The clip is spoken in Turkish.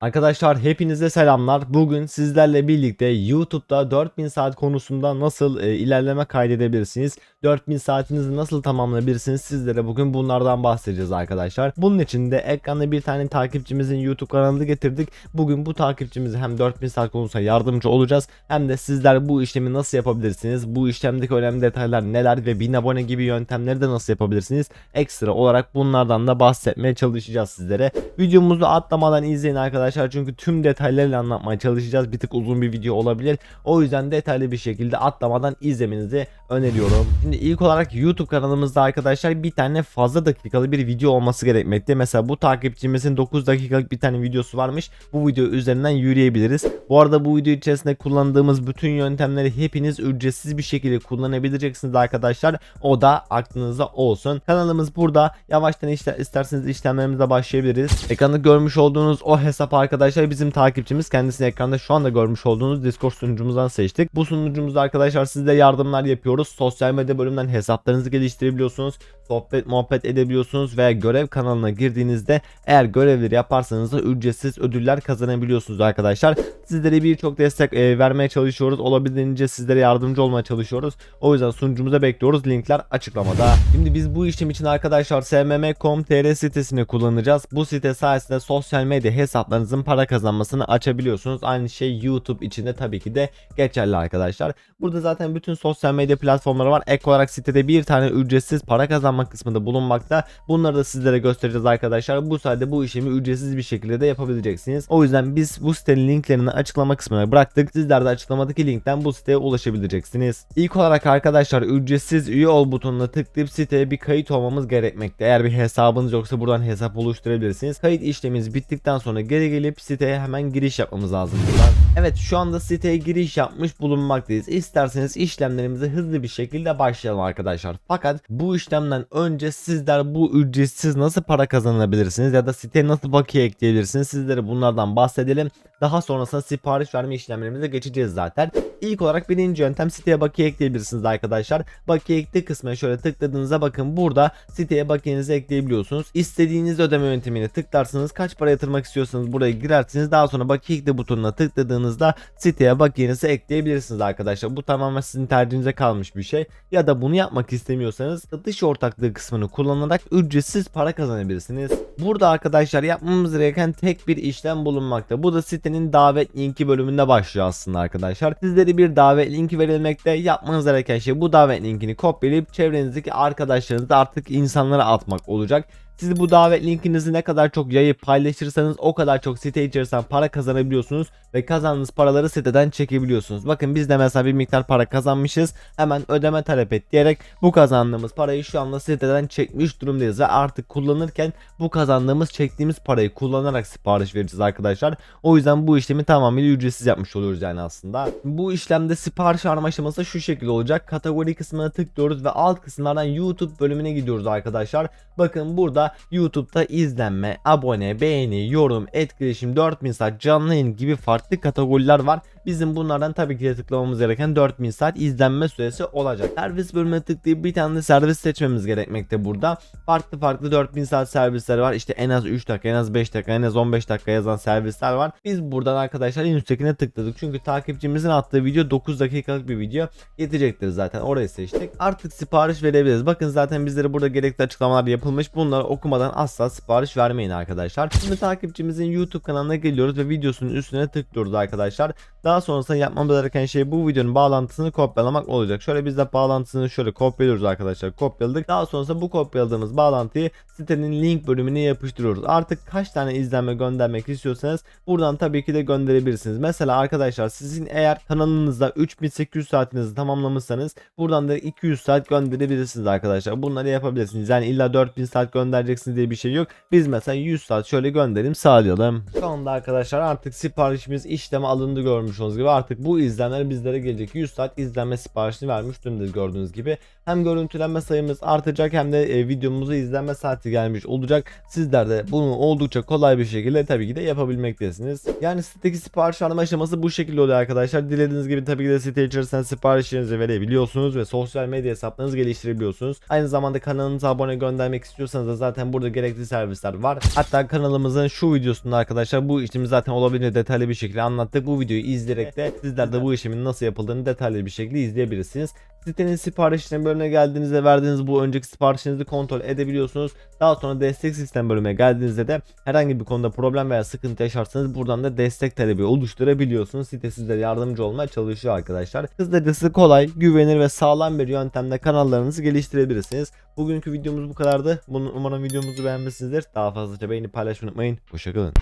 Arkadaşlar hepinize selamlar. Bugün sizlerle birlikte YouTube'da 4000 saat konusunda nasıl e, ilerleme kaydedebilirsiniz? 4000 saatinizi nasıl tamamlayabilirsiniz? Sizlere bugün bunlardan bahsedeceğiz arkadaşlar. Bunun için de ekranda bir tane takipçimizin YouTube kanalını getirdik. Bugün bu takipçimize hem 4000 saat konusunda yardımcı olacağız hem de sizler bu işlemi nasıl yapabilirsiniz? Bu işlemdeki önemli detaylar neler ve 1000 abone gibi yöntemleri de nasıl yapabilirsiniz? Ekstra olarak bunlardan da bahsetmeye çalışacağız sizlere. Videomuzu atlamadan izleyin arkadaşlar çünkü tüm detaylarıyla anlatmaya çalışacağız. Bir tık uzun bir video olabilir. O yüzden detaylı bir şekilde atlamadan izlemenizi öneriyorum. Şimdi ilk olarak YouTube kanalımızda arkadaşlar bir tane fazla dakikalı bir video olması gerekmekte. Mesela bu takipçimizin 9 dakikalık bir tane videosu varmış. Bu video üzerinden yürüyebiliriz. Bu arada bu video içerisinde kullandığımız bütün yöntemleri hepiniz ücretsiz bir şekilde kullanabileceksiniz arkadaşlar. O da aklınızda olsun. Kanalımız burada. Yavaştan işte isterseniz işlemlerimize başlayabiliriz. Ekranda görmüş olduğunuz o hesap arkadaşlar bizim takipçimiz. Kendisini ekranda şu anda görmüş olduğunuz Discord sunucumuzdan seçtik. Bu sunucumuzda arkadaşlar sizde yardımlar yapıyoruz. Sosyal medya bölümünden hesaplarınızı geliştirebiliyorsunuz. Sohbet muhabbet edebiliyorsunuz veya görev kanalına girdiğinizde eğer görevleri yaparsanız da ücretsiz ödüller kazanabiliyorsunuz arkadaşlar. Sizlere birçok destek e, vermeye çalışıyoruz. Olabildiğince sizlere yardımcı olmaya çalışıyoruz. O yüzden sunucumuza bekliyoruz. Linkler açıklamada. Şimdi biz bu işlem için arkadaşlar smm.com.tr sitesini kullanacağız. Bu site sayesinde sosyal medya hesaplarınızın para kazanmasını açabiliyorsunuz. Aynı şey YouTube için de tabii ki de geçerli arkadaşlar. Burada zaten bütün sosyal medya platformları var. Ek olarak sitede bir tane ücretsiz para kazanma kısmında bulunmakta. Bunları da sizlere göstereceğiz arkadaşlar. Bu sayede bu işlemi ücretsiz bir şekilde de yapabileceksiniz. O yüzden biz bu sitenin linklerini açıklama kısmına bıraktık. Sizler de açıklamadaki linkten bu siteye ulaşabileceksiniz. İlk olarak arkadaşlar ücretsiz üye ol butonuna tıklayıp siteye bir kayıt olmamız gerekmekte. Eğer bir hesabınız yoksa buradan hesap oluşturabilirsiniz. Kayıt işlemimiz bittikten sonra geri gelip siteye hemen giriş yapmamız lazım buradan. Evet şu anda siteye giriş yapmış bulunmaktayız. İsterseniz işlemlerimize hızlı bir şekilde başlayalım arkadaşlar. Fakat bu işlemden önce sizler bu ücretsiz nasıl para kazanabilirsiniz ya da siteye nasıl bakiye ekleyebilirsiniz sizlere bunlardan bahsedelim. Daha sonrasında sipariş verme işlemlerimize geçeceğiz zaten. İlk olarak birinci yöntem siteye bakiye ekleyebilirsiniz arkadaşlar. Bakiye ekle kısmına şöyle tıkladığınızda bakın burada siteye bakiyenizi ekleyebiliyorsunuz. İstediğiniz ödeme yöntemine tıklarsınız. Kaç para yatırmak istiyorsanız buraya girersiniz. Daha sonra bakiye ekle butonuna tıkladığınızda siteye bakiyenizi ekleyebilirsiniz arkadaşlar. Bu tamamen sizin tercihinize kalmış bir şey. Ya da bunu yapmak istemiyorsanız dış ortaklığı kısmını kullanarak ücretsiz para kazanabilirsiniz. Burada arkadaşlar yapmamız gereken tek bir işlem bulunmakta. Bu da sitenin davet linki bölümünde başlıyor aslında arkadaşlar. Sizlere bir davet linki verilmekte. Yapmanız gereken şey bu davet linkini kopyalayıp çevrenizdeki arkadaşlarınıza artık insanlara atmak olacak. Siz bu davet linkinizi ne kadar çok yayıp paylaşırsanız o kadar çok site içerisinden para kazanabiliyorsunuz ve kazandığınız paraları siteden çekebiliyorsunuz. Bakın biz de mesela bir miktar para kazanmışız. Hemen ödeme talep et diyerek bu kazandığımız parayı şu anda siteden çekmiş durumdayız ve artık kullanırken bu kazandığımız çektiğimiz parayı kullanarak sipariş vereceğiz arkadaşlar. O yüzden bu işlemi tamamıyla ücretsiz yapmış oluyoruz yani aslında. Bu işlemde sipariş verme aşaması şu şekilde olacak. Kategori kısmına tıklıyoruz ve alt kısımlardan YouTube bölümüne gidiyoruz arkadaşlar. Bakın burada YouTube'da izlenme, abone, beğeni, yorum, etkileşim, 4000 saat, canlı yayın gibi farklı kategoriler var. Bizim bunlardan tabii ki de tıklamamız gereken 4000 saat izlenme süresi olacak. Servis bölümüne tıklayıp bir tane de servis seçmemiz gerekmekte burada. Farklı farklı 4000 saat servisler var. İşte en az 3 dakika, en az 5 dakika, en az 15 dakika yazan servisler var. Biz buradan arkadaşlar en üsttekine tıkladık. Çünkü takipçimizin attığı video 9 dakikalık bir video yetecektir zaten. Orayı seçtik. Artık sipariş verebiliriz. Bakın zaten bizlere burada gerekli açıklamalar yapılmış. Bunları okumadan asla sipariş vermeyin arkadaşlar. Şimdi takipçimizin YouTube kanalına geliyoruz ve videosunun üstüne tıklıyoruz arkadaşlar. Daha sonrasında yapmamız gereken şey bu videonun bağlantısını kopyalamak olacak. Şöyle biz de bağlantısını şöyle kopyalıyoruz arkadaşlar. Kopyaladık. Daha sonrasında bu kopyaladığımız bağlantıyı sitenin link bölümüne yapıştırıyoruz. Artık kaç tane izlenme göndermek istiyorsanız buradan tabii ki de gönderebilirsiniz. Mesela arkadaşlar sizin eğer kanalınızda 3800 saatinizi tamamlamışsanız buradan da 200 saat gönderebilirsiniz arkadaşlar. Bunları yapabilirsiniz. Yani illa 4000 saat göndereceksiniz diye bir şey yok. Biz mesela 100 saat şöyle gönderim sağlayalım. Şu arkadaşlar artık siparişimiz işleme alındı görmüş olduğunuz gibi artık bu izlenmeler bizlere gelecek 100 saat izlenme siparişini vermiş de gördüğünüz gibi. Hem görüntülenme sayımız artacak hem de e, videomuza izlenme saati gelmiş olacak. Sizler de bunu oldukça kolay bir şekilde tabii ki de yapabilmektesiniz. Yani sitedeki sipariş alma aşaması bu şekilde oluyor arkadaşlar. Dilediğiniz gibi tabii ki de site içerisinden siparişlerinizi verebiliyorsunuz ve sosyal medya hesaplarınızı geliştirebiliyorsunuz. Aynı zamanda kanalınıza abone göndermek istiyorsanız da zaten burada gerekli servisler var. Hatta kanalımızın şu videosunda arkadaşlar bu işlemi zaten olabildiğince detaylı bir şekilde anlattık. Bu videoyu izleyerek de sizler de bu işlemin nasıl yapıldığını detaylı bir şekilde izleyebilirsiniz. Sitenin siparişlerine bölümüne geldiğinizde verdiğiniz bu önceki siparişinizi kontrol edebiliyorsunuz. Daha sonra destek sistem bölümüne geldiğinizde de herhangi bir konuda problem veya sıkıntı yaşarsanız buradan da destek talebi oluşturabiliyorsunuz. Site sizlere yardımcı olmaya çalışıyor arkadaşlar. Hızlıcası kolay, güvenilir ve sağlam bir yöntemle kanallarınızı geliştirebilirsiniz. Bugünkü videomuz bu kadardı. Bunu umarım videomuzu beğenmişsinizdir. Daha fazlaca beğenip paylaşmayı unutmayın. Hoşçakalın.